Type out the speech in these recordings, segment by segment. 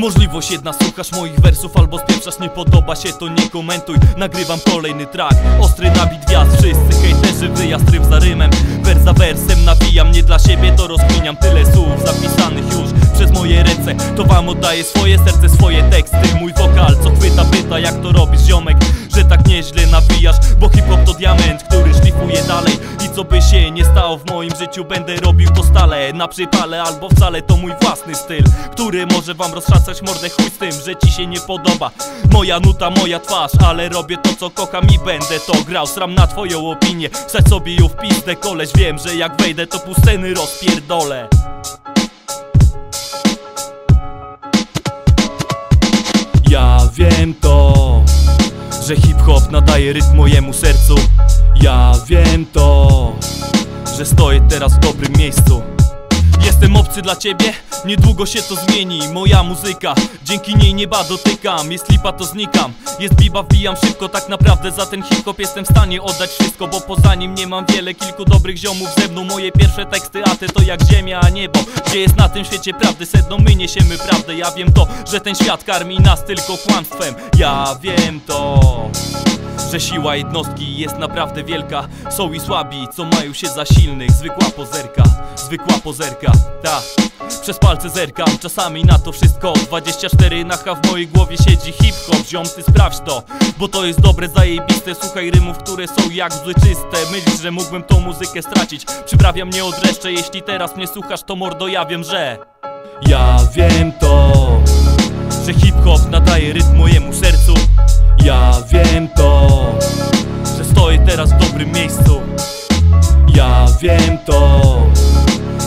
Możliwość jedna, słuchasz moich wersów albo spieprzasz Nie podoba się to nie komentuj. Nagrywam kolejny track. Ostry nabit gwiazd, wszyscy hejterzy Wyjazd rym za rymem, wers za wersem Nawijam nie dla siebie, to rozkminiam. Tyle słów zapisanych już przez moje ręce. To wam oddaję swoje serce, swoje teksty. Mój wokal co chwyta, pyta jak to robisz ziomek Że tak nieźle nawijasz Bo hip-hop to diament, co by się nie stało w moim życiu Będę robił to stale. Na przypale albo wcale to mój własny styl Który może wam roztrzacać mordę chuj z tym Że ci się nie podoba. Moja nuta, moja twarz Ale robię to co kocham i będę to grał. Sram na twoją opinię Wsadź sobie ją w pizdę koleś. Wiem, że jak wejdę to pół rozpierdolę. Ja wiem to, że hip-hop nadaje rytm mojemu sercu Ja wiem to, że stoję teraz w dobrym miejscu Jestem obcy dla ciebie? Niedługo się to zmieni Moja muzyka, dzięki niej nieba dotykam Jest lipa to znikam, jest biba wbijam szybko Tak naprawdę za ten hip-hop jestem w stanie oddać wszystko Bo poza nim nie mam wiele, kilku dobrych ziomów. Ze mną Moje pierwsze teksty, a te to jak ziemia, a niebo. Gdzie jest na tym świecie prawdy, sedno my niesiemy prawdę. Ja wiem to, że ten świat karmi nas tylko kłamstwem. Ja wiem to że siła jednostki jest naprawdę wielka. Są i słabi, co mają się za silnych. Zwykła pozerka, zwykła pozerka, ta. Przez palce zerkam, czasami na to wszystko. 24 nacha w mojej głowie siedzi hip-hop. Ziom, ty sprawdź to, bo to jest dobre, zajebiste. Słuchaj rymów, które są jak zły czyste. Myślisz, że mógłbym tą muzykę stracić. Przyprawia mnie od reszty, jeśli teraz mnie słuchasz to mordo ja wiem, że Ja wiem to, że hip-hop nadaje rytm mojemu sercu. Ja wiem to, dobrym miejscu. Ja wiem to,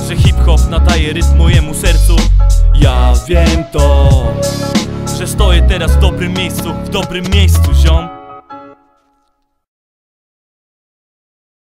że hip-hop nadaje rytm mojemu sercu. Ja wiem to, że stoję teraz w dobrym miejscu W dobrym miejscu, ziom